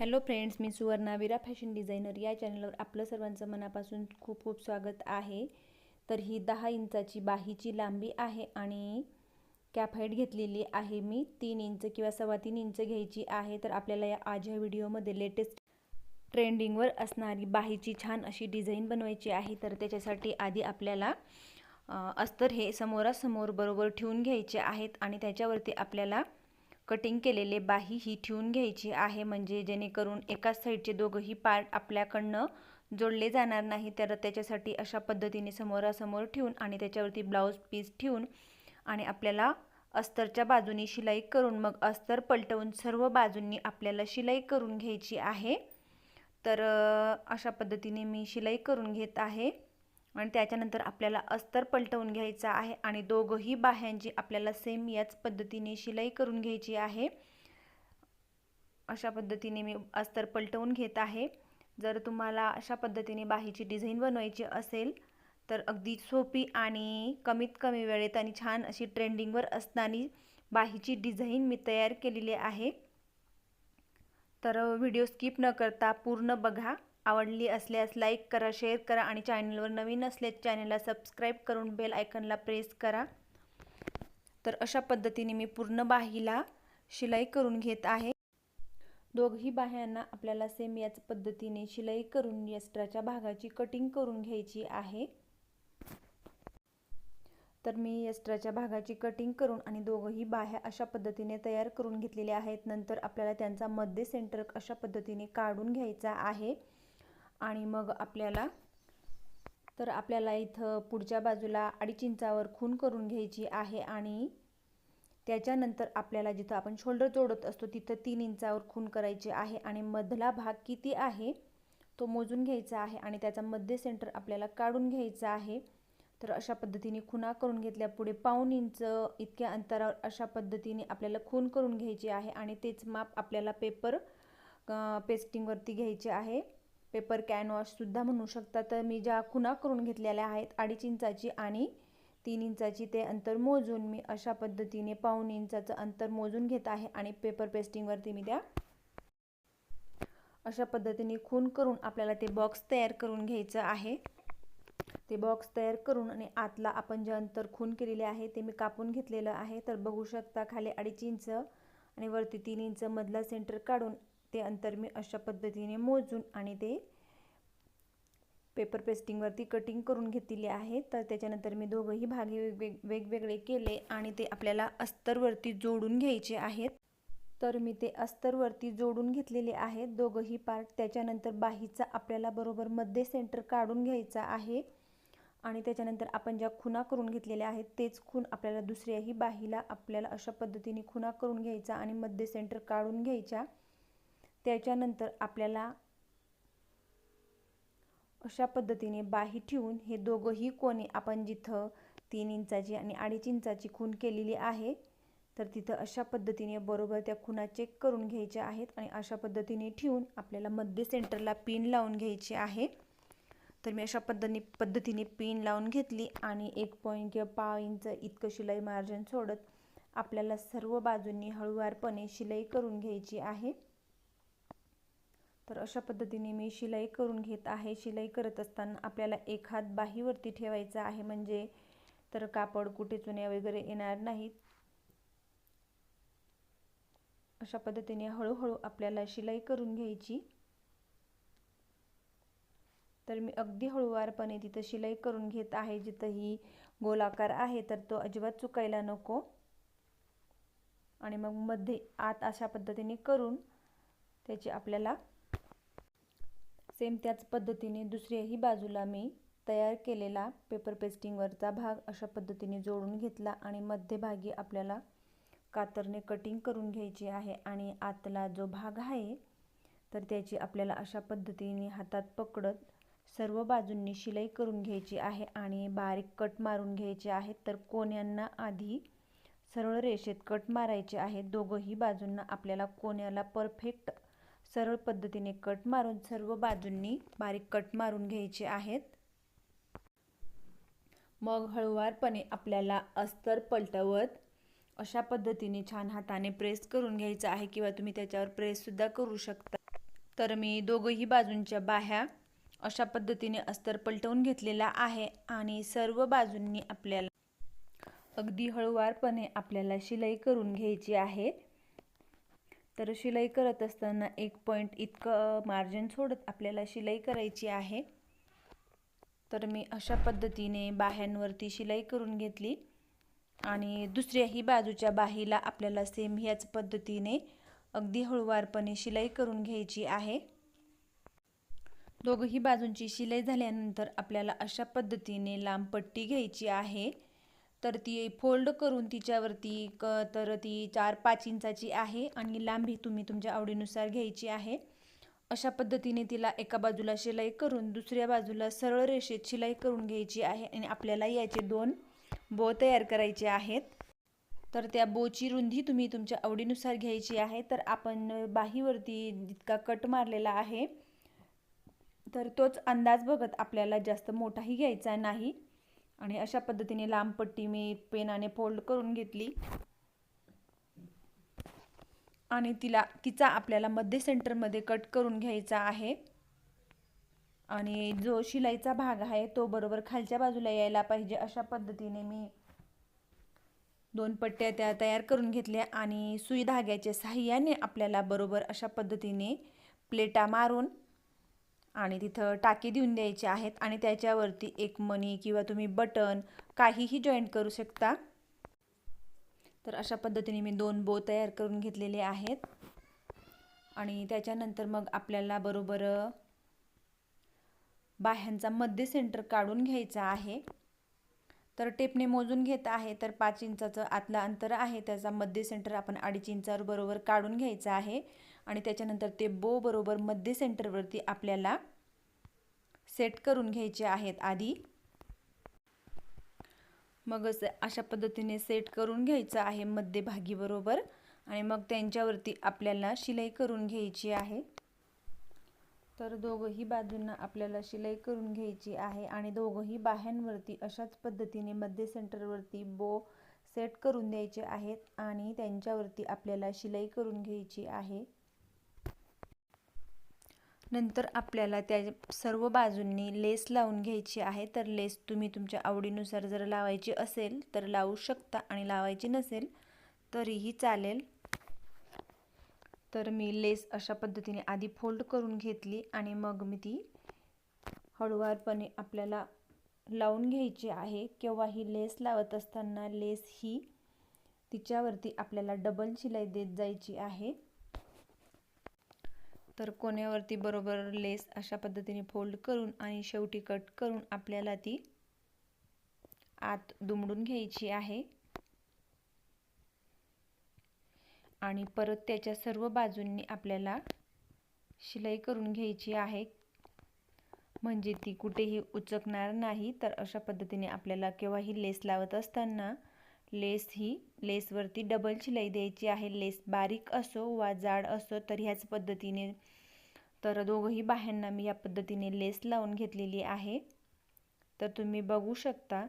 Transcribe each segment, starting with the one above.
Hello friends मी Suvarna Vira fashion designer या चॅनलवर आपलं सर्वांचं मनापासून खूप खूप स्वागत आहे. तर ही दहा इंचाची बाहीची लांबी आहे आणि कॅप हाईट घेतलेली आहे मी. तीन इंच किंवा सव्वा तीन इंच घ्यायची आहे तर आपल्याला या आज ह्या व्हिडिओमध्ये लेटेस्ट ट्रेंडिंगवर असणारी बाहीची छान अशी डिझाईन बनवायची आहे. तर त्याच्यासाठी आधी आपल्याला अस्तर हे समोरासमोर बरोबर ठेवून घ्यायचे आहेत आणि त्याच्यावरती आपल्याला कटिंग केलेले बाही ही ठेवून घ्यायची आहे. म्हणजे जेणेकरून एकाच साईडचे दोघंही पार्ट आपल्याकडनं जोडले जाणार नाही. तर त्याच्यासाठी अशा पद्धतीने समोरासमोर ठेवून आणि त्याच्यावरती ब्लाऊज पीस ठेवून आणि आपल्याला अस्तरच्या बाजूनी शिलाई करून मग अस्तर पलटवून सर्व बाजूंनी आपल्याला शिलाई करून घ्यायची आहे. तर अशा पद्धतीने मी शिलाई करून घेत आहे. आणि त्याच्यानंतर आपल्याला अस्तर पलटवून घ्यायचा आहे आणि दोघंही बाह्यांची आपल्याला सेम याच पद्धतीने शिलाई करून घ्यायची आहे. अशा पद्धतीने मी अस्तर पलटवून घेत आहे. जर तुम्हाला अशा पद्धतीने बाहीची डिझाईन बनवायची असेल तर अगदी सोपी आणि कमीत कमी वेळेत आणि छान अशी ट्रेंडिंगवर असणारी बाहीची डिझाईन मी तयार केलेली आहे. तर व्हिडिओ स्किप न करता पूर्ण बघा. आवडली असल्यास लाईक करा शेअर करा आणि चॅनलवर नवीन असल्यास चॅनलला सबस्क्राईब करून बेल आयकनला प्रेस करा. तर अशा पद्धतीने मी पूर्ण बाहीला शिलाई करून घेत आहे. दोघही बाह्यांना आपल्याला सेम याच पद्धतीने शिलाई करून यस्ट्राच्या भागाची कटिंग करून घ्यायची आहे. तर मी यस्ट्राच्या भागाची कटिंग करून आणि दोघंही बाह्या अशा पद्धतीने तयार करून घेतलेल्या आहेत. नंतर आपल्याला त्यांचा मध्य सेंटर अशा पद्धतीने काढून घ्यायचा आहे. आणि मग आपल्याला तर आपल्याला इथं पुढच्या बाजूला अडीच इंचावर खून करून घ्यायची आहे आणि त्याच्यानंतर आपल्याला जिथं आपण शोल्डर जोडत असतो तिथं तीन इंचावर खून करायचे आहे आणि मधला भाग किती आहे तो मोजून घ्यायचा आहे आणि त्याचा मध्य सेंटर आपल्याला काढून घ्यायचा आहे. तर अशा पद्धतीने खुणा करून घेतल्या पुढे पाऊन इंच इतक्या अंतरावर अशा पद्धतीने आपल्याला खून करून घ्यायची आहे आणि तेच माप आपल्याला पेपर पेस्टिंगवरती घ्यायचे आहे. पेपर कॅनवॉशसुद्धा म्हणू शकता. तर मी ज्या खुणा करून घेतलेल्या आहेत अडीच इंचाची आणि तीन इंचाची ते अंतर मोजून मी अशा पद्धतीने पाऊन इंचाचं अंतर मोजून घेत आहे आणि पेपर पेस्टिंगवरती मी त्या अशा पद्धतीने खून करून आपल्याला ते बॉक्स तयार करून घ्यायचं आहे. ते बॉक्स तयार करून आणि आतला आपण जे अंतर खून केलेले आहे ते मी कापून घेतलेलं आहे. तर बघू शकता खाली अडीच इंच आणि वरती तीन इंच मधला सेंटर काढून ते अंतर मी अशा पद्धतीने मोजून आणि ते पेपर पेस्टिंगवरती कटिंग करून घेतलेले आहे. तर त्याच्यानंतर मी दोघंही भागे वेगवेग वेगवेगळे केले आणि ते आपल्याला अस्तरवरती जोडून घ्यायचे आहेत. तर मी ते अस्तरवरती जोडून घेतलेले आहेत. दोघंही पार्ट त्याच्यानंतर बाहीचा आपल्याला बरोबर मध्ये सेंटर काढून घ्यायचा आहे. आणि त्याच्यानंतर आपण ज्या खुणा करून घेतलेल्या आहेत तेच खून आपल्याला दुसऱ्याही बाहीला आपल्याला अशा पद्धतीने खुणा करून घ्यायचा आणि मध्ये सेंटर काढून घ्यायच्या. त्याच्यानंतर आपल्याला अशा पद्धतीने बाही ठेवून हे दोघंही कोणे आपण जिथं तीन इंचाची आणि अडीच इंचाची खून केलेली आहे तर तिथं अशा पद्धतीने बरोबर त्या खुणा चेक करून घ्यायच्या आहेत आणि अशा पद्धतीने ठेवून आपल्याला मध्य सेंटरला पिन लावून घ्यायची आहे. तर मी अशा पद्धतीने पद्धतीने पिन लावून घेतली आणि एक पॉईंट किंवा पाव इंच इतकं शिलाई मार्जिन सोडत आपल्याला सर्व बाजूंनी हळूवारपणे शिलाई करून घ्यायची आहे. तर अशा पद्धतीने मी शिलाई करून घेत आहे. शिलाई करत असताना आपल्याला एक हात बाहीवरती ठेवायचा आहे. म्हणजे तर कापड कुठे चुन्या वगैरे येणार नाहीत. अशा पद्धतीने हळूहळू आपल्याला शिलाई करून घ्यायची. तर मी अगदी हळूवारपणे तिथं शिलाई करून घेत आहे. जिथं ही गोलाकार आहे तर तो अजिबात चुकायला नको. आणि मग मध्ये आत अशा पद्धतीने करून त्याची आपल्याला सेम त्याच पद्धतीने दुसऱ्याही बाजूला मी तयार केलेला पेपर पेस्टिंगवरचा भाग अशा पद्धतीने जोडून घेतला आणि मध्यभागी आपल्याला कातरने कटिंग करून घ्यायची आहे आणि आतला जो भाग आहे तर त्याची आपल्याला अशा पद्धतीने हातात पकडत सर्व बाजूंनी शिलाई करून घ्यायची आहे आणि बारीक कट मारून घ्यायचे आहेत तर कोण्यांना आधी सरळ रेषेत कट मारायचे आहेत दोघंही बाजूंना आपल्याला कोण्याला परफेक्ट सरळ पद्धतीने कट मारून सर्व बाजूंनी बारीक कट मारून घ्यायचे आहेत. मग हळुवारपणे आपल्याला अस्तर पलटवत अशा पद्धतीने छान हाताने प्रेस करून घ्यायचं आहे किंवा तुम्ही त्याच्यावर प्रेससुद्धा करू शकता. तर मी दोघंही बाजूंच्या बाह्या अशा पद्धतीने अस्तर पलटवून घेतलेला आहे आणि सर्व बाजूंनी आपल्याला अगदी हळूवारपणे आपल्याला शिलाई करून घ्यायची आहे. तर शिलाई करत असताना एक पॉईंट इतकं मार्जिन सोडत आपल्याला शिलाई करायची आहे. तर मी अशा पद्धतीने बाह्यांवरती शिलाई करून घेतली. आणि दुसऱ्याही बाजूच्या बाहीला आपल्याला सेम ह्याच पद्धतीने अगदी हळूवारपणे शिलाई करून घ्यायची आहे. दोघंही बाजूंची शिलाई झाल्यानंतर आपल्याला अशा पद्धतीने लांब पट्टी घ्यायची आहे. तर ती फोल्ड करून तिच्यावरती क तर ती चार पाच इंचाची आहे आणि लांबी तुम्ही तुमच्या आवडीनुसार घ्यायची आहे. अशा पद्धतीने तिला एका बाजूला शिलाई करून दुसऱ्या बाजूला सरळ रेषेत शिलाई करून घ्यायची आहे आणि आपल्याला याचे दोन बो तयार करायचे आहेत. तर त्या बोची रुंदी तुम्ही तुमच्या आवडीनुसार घ्यायची आहे. तर आपण बाहीवरती जितका कट मारलेला आहे तर तोच अंदाज बघत आपल्याला जास्त मोठाही घ्यायचा नाही. आणि अशा पद्धतीने लांब पट्टी मी पेनाने फोल्ड करून घेतली. आणि तिला तिचा आपल्याला मध्य सेंटरमध्ये कट करून घ्यायचा आहे. आणि जो शिलाईचा भाग आहे तो बरोबर खालच्या बाजूला यायला पाहिजे अशा पद्धतीने मी दोन पट्ट्या त्या तयार करून घेतल्या आणि सुई धाग्याच्या सहाय्याने आपल्याला बरोबर अशा पद्धतीने प्लेटा मारून आणि तिथं टाकी देऊन द्यायचे आहेत आणि त्याच्यावरती एक मनी किंवा तुम्ही बटन काहीही जॉईंट करू शकता. तर अशा पद्धतीने मी दोन बो तयार करून घेतलेले आहेत. आणि त्याच्यानंतर मग आपल्याला बरोबर बाह्यांचा मध्य सेंटर काढून घ्यायचा आहे. तर टेपने मोजून घेत आहे तर पाच इंचाचं आतलं अंतर आहे. त्याचा मध्य सेंटर आपण अडीच इंचावर बरोबर काढून घ्यायचं आहे. आणि त्याच्यानंतर ते बो बरोबर मध्य सेंटरवरती आपल्याला सेट करून घ्यायचे आहेत आधी. मग अशा पद्धतीने सेट करून घ्यायचं आहे मध्यभागी बरोबर आणि मग त्यांच्यावरती आपल्याला शिलाई करून घ्यायची आहे. तर दोघंही बाजूंना आपल्याला शिलाई करून घ्यायची आहे आणि दोघंही बाह्यांवरती अशाच पद्धतीने मध्य सेंटरवरती बो सेट करून द्यायचे आहेत आणि त्यांच्यावरती आपल्याला शिलाई करून घ्यायची आहे. नंतर आपल्याला त्या सर्व बाजूंनी लेस लावून घ्यायची आहे. तर लेस तुम्ही तुमच्या आवडीनुसार जर लावायची असेल तर लावू शकता आणि लावायची नसेल तरीही चालेल. तर मी लेस अशा पद्धतीने आधी फोल्ड करून घेतली आणि मग मी ती हळुवारपणे आपल्याला लावून घ्यायची आहे. केव्हा ही लेस लावत असताना लेस ही तिच्यावरती आपल्याला डबल शिलाई देत जायची आहे. तर कोण्यावरती बरोबर लेस अशा पद्धतीने फोल्ड करून आणि शेवटी कट करून आपल्याला ती आत दुमडून घ्यायची आहे. आणि परत त्याच्या सर्व बाजूंनी आपल्याला शिलाई करून घ्यायची आहे. म्हणजे ती कुठेही उचकणार नाही तर अशा पद्धतीने आपल्याला केव्हाही लेस लावत असताना लेस ही लेसवरती डबल शिलाई द्यायची आहे. लेस बारीक असो वा जाड असो तर ह्याच पद्धतीने तर दोघंही बाह्यांना मी या पद्धतीने लेस लावून घेतलेली आहे. तर तुम्ही बघू शकता.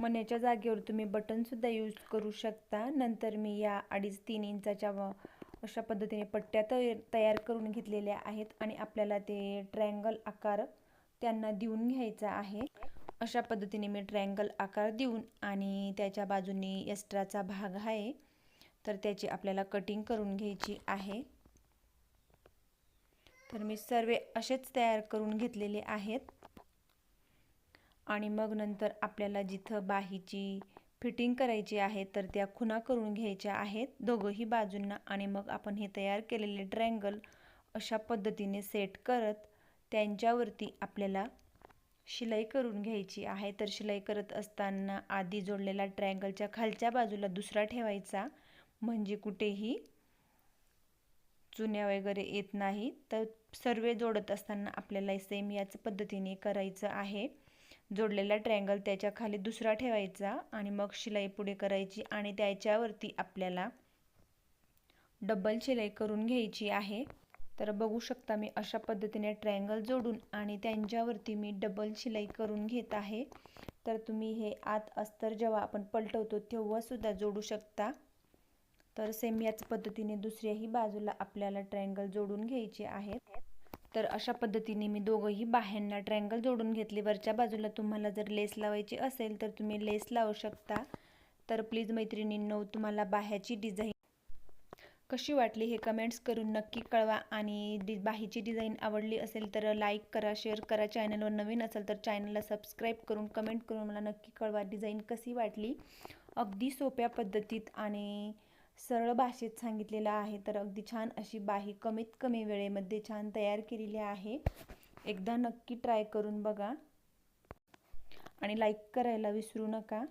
मण्याच्या जागेवर तुम्ही बटनसुद्धा यूज करू शकता. नंतर मी या अडीच तीन इंचाच्या अशा पद्धतीने पट्ट्या तयार करून घेतलेल्या आहेत आणि आपल्याला ते ट्रँगल आकार त्यांना देऊन घ्यायचा आहे. अशा पद्धतीने मी ट्रँगल आकार देऊन आणि त्याच्या बाजूनी यस्ट्राचा भाग आहे तर त्याची आपल्याला कटिंग करून घ्यायची आहे. तर मी सर्व असेच तयार करून घेतलेले आहेत. आणि मग नंतर आपल्याला जिथं बाहीची फिटिंग करायची आहे तर त्या खुना करून घ्यायच्या आहेत दोघंही बाजूंना. आणि मग आपण हे तयार केलेले ट्रँगल अशा पद्धतीने सेट करत त्यांच्यावरती आपल्याला शिलाई करून घ्यायची आहे. तर शिलाई करत असताना आधी जोडलेला ट्रँगलच्या खालच्या बाजूला दुसरा ठेवायचा. म्हणजे कुठेही चुन्या वगैरे येत नाही. तर सर्व जोडत असताना आपल्याला सेम याच पद्धतीने करायचं आहे. जोडलेला ट्रँगल त्याच्याखाली दुसरा ठेवायचा आणि मग शिलाई पुढे करायची आणि त्याच्यावरती आपल्याला डबल शिलाई करून घ्यायची आहे. तर बघू शकता मी अशा पद्धतीने ट्रँगल जोडून आणि त्यांच्यावरती मी डबल शिलाई करून घेत आहे. तर तुम्ही हे आत अस्तर जेव्हा आपण पलटवतो तेव्हासुद्धा जोडू शकता. तर सेम याच पद्धतीने दुसऱ्याही बाजूला आपल्याला ट्रायंगल जोडून घ्यायचे आहेत तर अशा पद्धतीने मी दोघंही बाह्यांना ट्रायंगल जोडून घेतले. वरच्या बाजूला तुम्हाला जर लेस लावायची असेल तर तुम्ही लेस लावू शकता. तर प्लीज मैत्रिणींनो तुम्हाला बाह्याची डिझाईन कशी वाटली हे कमेंट्स करून नक्की कळवा. आणि डि बाहीची डिझाईन आवडली असेल तर लाईक करा शेअर करा. चॅनलवर नवीन असेल तर चॅनलला सबस्क्राईब करून कमेंट करून मला नक्की कळवा डिझाईन कशी वाटली. अगदी सोप्या पद्धतीत आणि सरळ भाषेत सांगितलेलं आहे. तर अगदी छान अशी बाही कमीत कमी वेळेमध्ये छान तयार केलेली आहे. एकदा नक्की ट्राय करून बघा. आणि लाईक करायला विसरू नका.